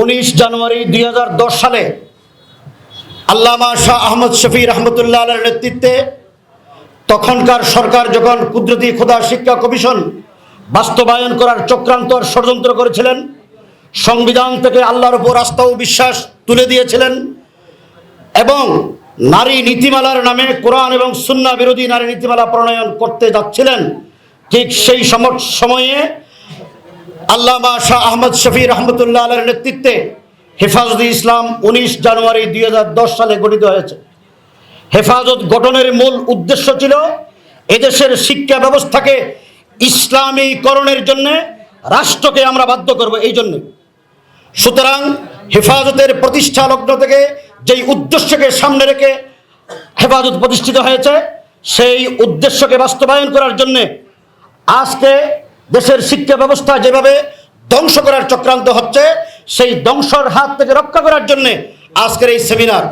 উনিশ জানুয়ারি দুই হাজার দশ সালে আল্লামা শাহ আহমদ শফি রহমতুল্লাহ নেতৃত্বে তখনকার সরকার যখন কুদরতি খোদা শিক্ষা কমিশন বাস্তবায়ন করার চক্রান্ত ষড়যন্ত্র করেছিলেন, সংবিধান থেকে আল্লাহর উপর আস্থা ও বিশ্বাস তুলে দিয়েছিলেন এবং নারী নীতিমালার নামে কোরআন এবং সুন্না বিরোধী নারী নীতিমালা প্রণয়ন করতে যাচ্ছিলেন, ঠিক সেই সম- সময়ে আল্লামা শাহ আহমদ শফি রহমতুল্লাহ আলের নেতৃত্বে হেফাজত ইসলাম উনিশ জানুয়ারি দুই হাজার দশ সালে গঠিত হয়েছে। হেফাজত গঠনের মূল উদ্দেশ্য ছিল এদেশের শিক্ষা ব্যবস্থাকে ইসলামীকরণের জন্য রাষ্ট্রকে আমরা বাধ্য করব এই জন্য। সুতরাং হেফাজতের প্রতিষ্ঠা লগ্ন থেকে যেই উদ্দেশ্যকে সামনে রেখে হেফাজত প্রতিষ্ঠিত হয়েছে, সেই উদ্দেশ্যকে বাস্তবায়ন করার জন্যে আজকে দেশের শিক্ষা ব্যবস্থা যেভাবে ধ্বংস করার চক্রান্ত হচ্ছে, সেই ধ্বংসর হাত থেকে রক্ষা করার জন্যে আজকের এই সেমিনার।